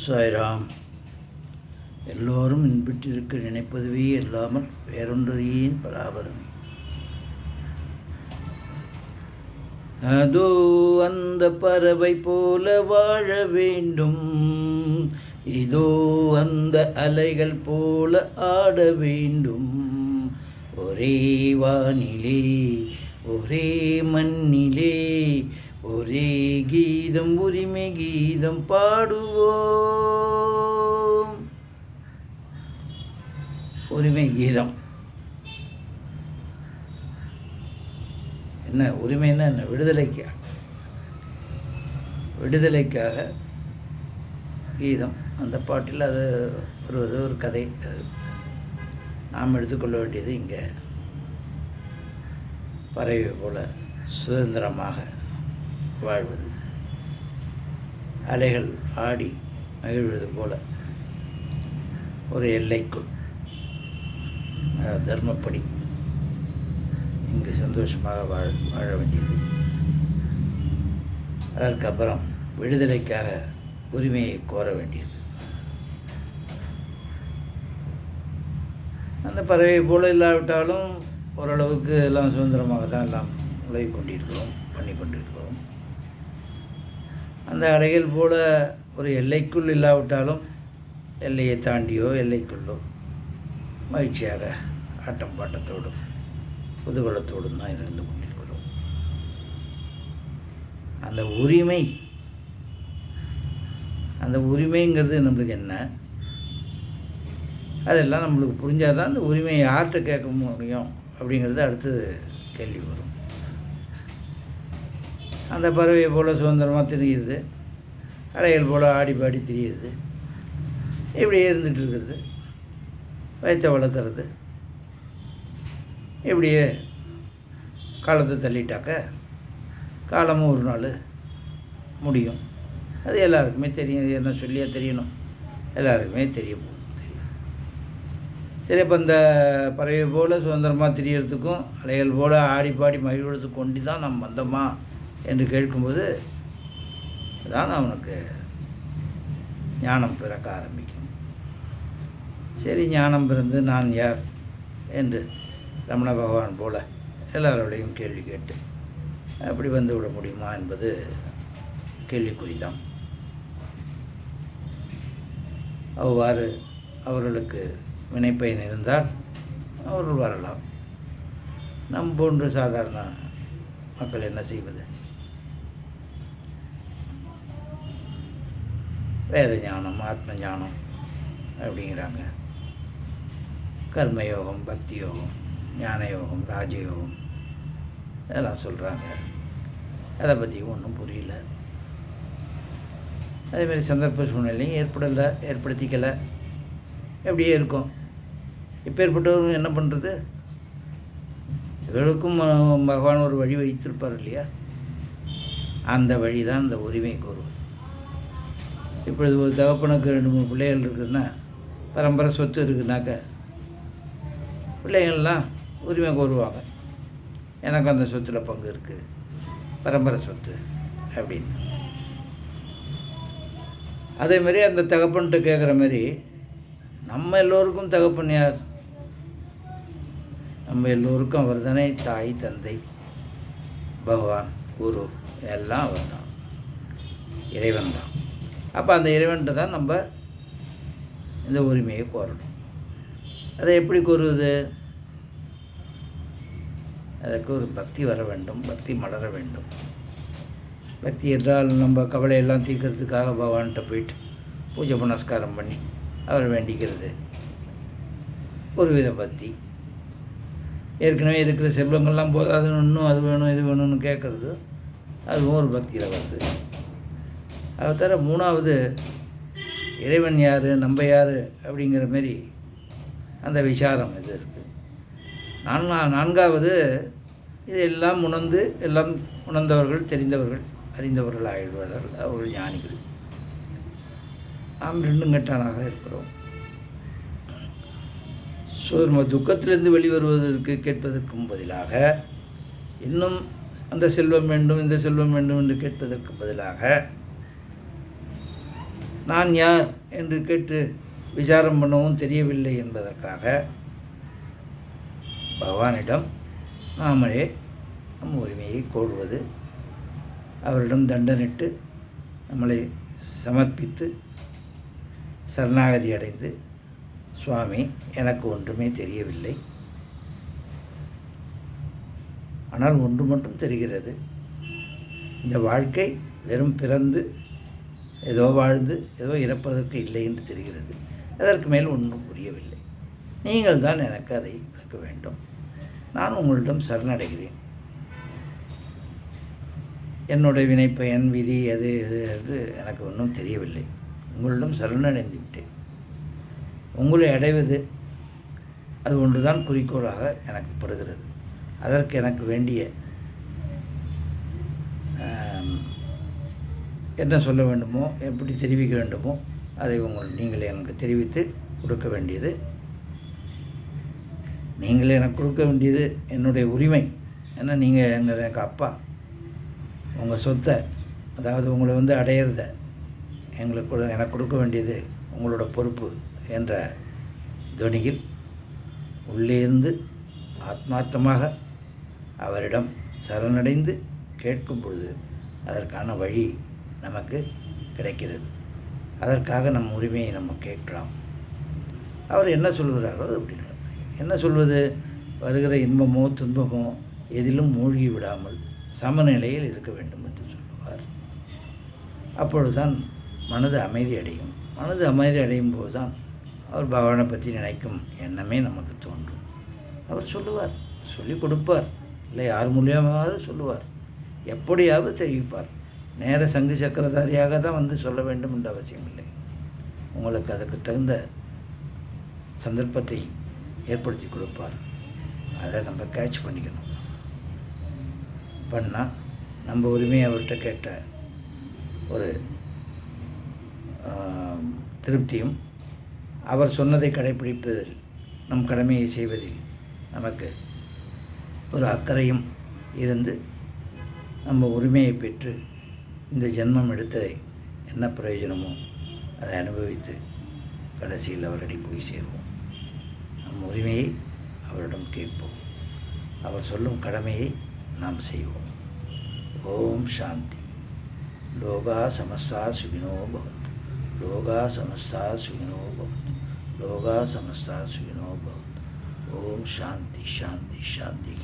சாய்ராம். எல்லோரும் இன்பிட்டிருக்க நினைப்பதுவே இல்லாமல் வேறொன்றையின் பராபரமே. அதோ அந்த பறவை போல வாழ வேண்டும். இதோ அந்த அலைகள் போல ஆட வேண்டும். ஒரே வானிலே ஒரே மண்ணிலே ஒரே கீதம் உரிமை கீதம் பாடுவோம். உரிமை கீதம். என்ன உரிமைன்னா என்ன? விடுதலைக்கா. விடுதலைக்காக கீதம். அந்த பாட்டில் அது வருவது ஒரு கதை. அது நாம் எடுத்துக்கொள்ள வேண்டியது இங்கே. பறவை போல சுதந்திரமாக வாழ்வது. அலைகள் ஆடி மகிழ்வது போல ஒரு எல்லைக்குள். தர்மப்படி இங்கு சந்தோஷமாக வாழ வாழ வேண்டியது. அதற்கப்புறம் விடுதலைக்காக உரிமையை கோர வேண்டியது. அந்த பறவை போல இல்லாவிட்டாலும் ஓரளவுக்கு எல்லாம் சுதந்திரமாக தான் எல்லாம் உழவி கொண்டிருக்கிறோம் பண்ணி கொண்டிருக்கிறோம். அந்த அலைகள் போல ஒரு எல்லைக்குள் இல்லாவிட்டாலும் எல்லையை தாண்டியோ எல்லைக்குள்ளோ மகிழ்ச்சியாக ஆட்டம் பாட்டத்தோடும் குதூகலத்தோடும் தான் இருந்து கொண்டிருக்கிறோம். அந்த உரிமை அந்த உரிமைங்கிறது நம்மளுக்கு என்ன? அதெல்லாம் நம்மளுக்கு புரிஞ்சால் தான் அந்த உரிமையை யார்கிட்ட கேட்க முடியும் அப்படிங்கிறது அடுத்தது கேள்வி வரும். அந்த பறவை போல் சுதந்திரமாக திரியுது அலைகள் போல் ஆடி பாடி திரியுது இப்படி இருந்துகிட்டு இருக்கிறது வயத்தை வளர்க்குறது. இப்படியே காலத்தை தள்ளிட்டாக்க காலமும் ஒரு நாள் முடியும். அது எல்லாருக்குமே தெரியும். இது என்ன சொல்லியே தெரியணும். எல்லாருக்குமே தெரிய தெரியும் சரி இப்போ இந்த பறவை போல் சுதந்திரமாக திரியறதுக்கும் அலைகள் போல் ஆடி பாடி மகிழ்வதுக்கு கொண்டு தான் நம்ம வந்தோமா? என்று கேட்கும்போது தான் அவனுக்கு ஞானம் பிறக்க ஆரம்பிக்கும். சரி ஞானம் பிறந்து நான் யார்? என்று ரமண பகவான் போல எல்லாரோடையும் கேள்வி கேட்டு அப்படி வந்து விட முடியுமா? என்பது கேள்விக்குறிதான் அவ்வாறு அவர்களுக்கு வினைப்பயன் இருந்தால் அவர்கள் வரலாம். நம் போன்று சாதாரண மக்கள் என்ன செய்வது? வேத ஞானம் ஆத்ம ஞானம் அப்படிங்கிறாங்க. கர்மயோகம் பக்தி யோகம் ஞான யோகம் ராஜயோகம் இதெல்லாம் சொல்கிறாங்க அதை பற்றி ஒன்றும் புரியல. அதேமாதிரி சந்தர்ப்ப சூழ்நிலையும் ஏற்படலை ஏற்படுத்திக்கலை. எப்படியே இருக்கும். இப்போ ஏற்பட்டவங்க என்ன பண்ணுறது இவர்களுக்கும் பகவான் ஒரு வழி வைத்திருப்பார் இல்லையா? அந்த வழி தான் இந்த உரிமை கூறுவது இப்பொழுது ஒரு தகப்பனுக்கு ரெண்டு மூணு பிள்ளைகள் இருக்குதுன்னா பரம்பரை சொத்து இருக்குதுனாக்க பிள்ளைகள்லாம் உரிமை கோருவாங்க. எனக்கு அந்த சொத்தில் பங்கு இருக்குது பரம்பரை சொத்து அப்படின்னு. அதே அந்த தகப்பன்கிட்ட கேட்குற மாதிரி நம்ம எல்லோருக்கும் தகப்பன் யார்? நம்ம எல்லோருக்கும் அவர் தானே தாய் தந்தை பகவான் குரு எல்லாம் அவர் தான் இறைவன் தான் அப்போ அந்த இறைவன்கிட்ட தான் நம்ம இந்த உரிமையை கோரணும். அதை எப்படி கோருவது? அதுக்கு ஒரு பக்தி வர வேண்டும் பக்தி மலர வேண்டும். பக்தி என்றால் நம்ம கவலையெல்லாம் தீர்க்கறதுக்காக பகவான்கிட்ட போயிட்டு பூஜை புனஸ்காரம் பண்ணி அவர் வேண்டிக்கிறது. ஒரு வித பக்தி. ஏற்கனவே இருக்கிற செல்வங்கள்லாம் போதாதுன்னு இன்னும் அது வேணும் இது வேணும்னு கேட்குறது அதுவும் ஒரு பக்தியில் வருது. அதை தவிர மூணாவது இறைவன் யார் நம்ம யார் அப்படிங்கிற மாரி அந்த விசாரம் இது இருக்குது நான்கா நான்காவது இது எல்லாம் உணர்ந்து எல்லாம் உணர்ந்தவர்கள் தெரிந்தவர்கள் அறிந்தவர்கள் ஆகிடுவார்கள் அவர்கள் ஞானிகள். நாம் ரெண்டும் கட்டானாக இருக்கிறோம். ஸோ நம்ம துக்கத்திலிருந்து வெளிவருவதற்கு கேட்பதற்கும் பதிலாக இன்னும் அந்த செல்வம் வேண்டும் இந்த செல்வம் வேண்டும் என்று கேட்பதற்கு பதிலாக நான் யார் என்று கேட்டு விசாரம் பண்ணவும் தெரியவில்லை என்பதற்காக பகவானிடம் நாமளே நம் உரிமையை கோருவது அவரிடம் தண்டனிட்டு நம்மளை சமர்ப்பித்து சரணாகதி அடைந்து சுவாமி எனக்கு ஒன்றுமே தெரியவில்லை. ஆனால் ஒன்று மட்டும் தெரிகிறது. இந்த வாழ்க்கை வெறும் பிறந்து ஏதோ வாழ்ந்து ஏதோ இறப்பதற்கு இல்லை என்று தெரிகிறது. அதற்கு மேல் ஒன்றும் புரியவில்லை. நீங்கள் தான் எனக்கு அதை விளக்க வேண்டும். நான் உங்களிடம் சரணடைகிறேன். என்னுடைய வினைப்பயன் விதி எது எது என்று எனக்கு ஒன்றும் தெரியவில்லை. உங்களிடம் சரணடைந்து விட்டேன். உங்களை அடைவது அது ஒன்றுதான் குறிக்கோளாக எனக்கு படுகிறது. அதற்கு எனக்கு வேண்டிய என்ன சொல்ல வேண்டுமோ எப்படி தெரிவிக்க வேண்டுமோ அதை உங்கள் நீங்கள் எனக்கு தெரிவித்து கொடுக்க வேண்டியது. நீங்கள் எனக்கு கொடுக்க வேண்டியது என்னுடைய உரிமை. ஏன்னா நீங்கள் எங்கள் எனக்கு அப்பா உங்கள் சொத்தை அதாவது உங்களை வந்து அடையிறத எங்களுக்கு எனக்கு கொடுக்க வேண்டியது உங்களோட பொறுப்பு என்ற துணியில் உள்ளேருந்து ஆத்மார்த்தமாக அவரிடம் சரணடைந்து கேட்கும் பொழுது அதற்கான வழி நமக்கு கிடைக்கிறது. அதற்காக நம் உரிமையை நம்ம கேட்கலாம். அவர் என்ன சொல்கிறாரோ அப்படின்னு அப்படி என்ன சொல்வது? வருகிற இன்பமோ துன்பமோ எதிலும் மூழ்கி விடாமல் சமநிலையில் இருக்க வேண்டும் என்று சொல்லுவார். அப்பொழுதுதான் மனது அமைதி அடையும். மனது அமைதி அடையும் போது தான் அவர் பகவானை பற்றி நினைக்கும் எண்ணமே நமக்கு தோன்றும். அவர் சொல்லுவார். சொல்லிக் கொடுப்பார். இல்லை யார் மூலியமாவது சொல்லுவார். எப்படியாவது தெரிவிப்பார். நேர சங்கு சக்கரதாரியாக தான் வந்து சொல்ல வேண்டும் என்ற அவசியம் இல்லை. உங்களுக்கு அதற்கு தகுந்த சந்தர்ப்பத்தை ஏற்படுத்தி கொடுப்பார். அதை நம்ம கேட்ச் பண்ணிக்கணும். பண்ணால் நம்ம உரிமையை அவர்கிட்ட கேட்ட ஒரு திருப்தியும் அவர் சொன்னதை கடைப்பிடிப்பதில் நம் கடமையை செய்வதில் நமக்கு ஒரு அக்கறையும் இருந்து நம்ம உரிமையை பெற்று இந்த ஜென்மம் எடுத்ததை என்ன பிரயோஜனமோ அதை அனுபவித்து கடைசியில் அவரடி போய் சேருவோம். நம் உரிமையை அவரிடம் கேட்போம். அவர் சொல்லும் கடமையை நாம் செய்வோம். ஓம் சாந்தி. லோகா சமஸ்தா சுகினோ பவந்து. லோகா சமஸ்தா சுகினோ பவந்து. லோகா சமஸ்தா சுகினோ பவந்து. ஓம் சாந்தி சாந்தி சாந்தி